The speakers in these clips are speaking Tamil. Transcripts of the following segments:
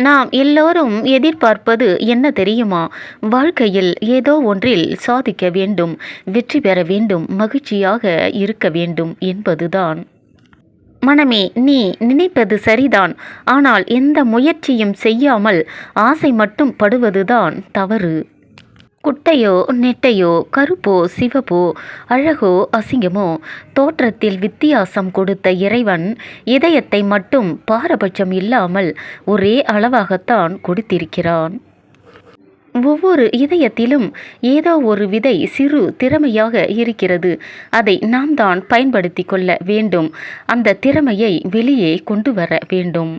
நாம் எல்லோரும் எதிர்பார்ப்பது என்ன தெரியுமா? வாழ்க்கையில் ஏதோ ஒன்றில் சாதிக்க வேண்டும் வெற்றி பெற வேண்டும் மகிழ்ச்சியாக இருக்க வேண்டும் என்பதுதான். மனமே நீ நினைப்பது சரிதான். ஆனால் எந்த முயற்சியும் செய்யாமல் ஆசை மட்டும் படுவதுதான் தவறு. குட்டையோ நெட்டையோ கருப்போ சிவப்போ அழகோ அசிங்கமோ தோற்றத்தில் வித்தியாசம் கொடுத்த இறைவன் இதயத்தை மட்டும் பாரபட்சம் இல்லாமல் ஒரே அளவாகத்தான் கொடுத்திருக்கிறான். ஒவ்வொரு இதயத்திலும் ஏதோ ஒரு விதை சிறு திறமையாக இருக்கிறது. அதை நாம் தான் பயன்படுத்தி கொள்ள வேண்டும். அந்த திறமையை வெளியே கொண்டு வர வேண்டும்.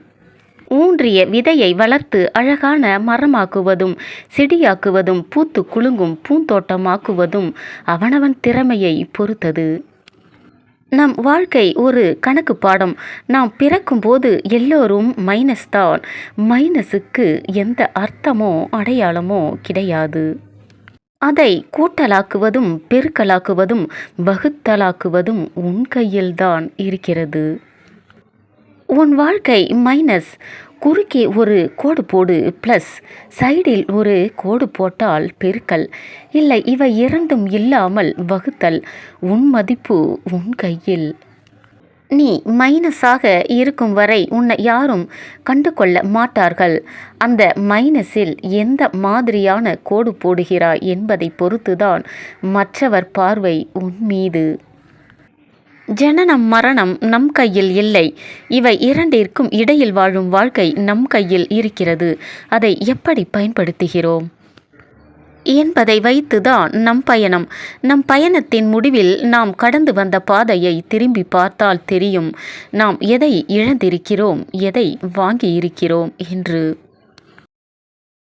ஊன்றிய விதையை வளர்த்து அழகான மரமாக்குவதும் செடியாக்குவதும் பூத்து குலுங்கும் பூந்தோட்டமாக்குவதும் அவனவன் திறமையை பொறுத்தது. நம் வாழ்க்கை ஒரு கணக்கு பாடம். நாம் பிறக்கும்போது எல்லோரும் மைனஸ் தான். மைனஸுக்கு எந்த அர்த்தமோ அடையாளமோ கிடையாது. அதை கூட்டலாக்குவதும் பெருக்கலாக்குவதும் வகுத்தலாக்குவதும் உன் கையில்தான் இருக்கிறது. உன் வாழ்க்கை மைனஸ் குறுக்கே ஒரு கோடு போடு ப்ளஸ் சைடில் ஒரு கோடு போட்டால் பெருக்கல். இல்லை இவை இரண்டும் இல்லாமல் வகுத்தல். உன் மதிப்பு உன் கையில். நீ மைனஸாக இருக்கும் வரை உன்னை யாரும் கண்டு கொள்ள மாட்டார்கள். அந்த மைனஸில் எந்த மாதிரியான கோடு போடுகிறாய் என்பதை பொறுத்துதான் மற்றவர் பார்வை உன் மீது. ஜனனம் மரணம் நம் கையில் இல்லை. இவை இரண்டிற்கும் இடையில் வாழும் வாழ்க்கை நம் கையில் இருக்கிறது. அதை எப்படி பயன்படுத்துகிறோம்? என்பதை வைத்துதான் நம் பயணம். நம் பயணத்தின் முடிவில் நாம் கடந்து வந்த பாதையை திரும்பி பார்த்தால் தெரியும். நாம் எதை இழந்திருக்கிறோம் எதை வாங்கியிருக்கிறோம் என்று.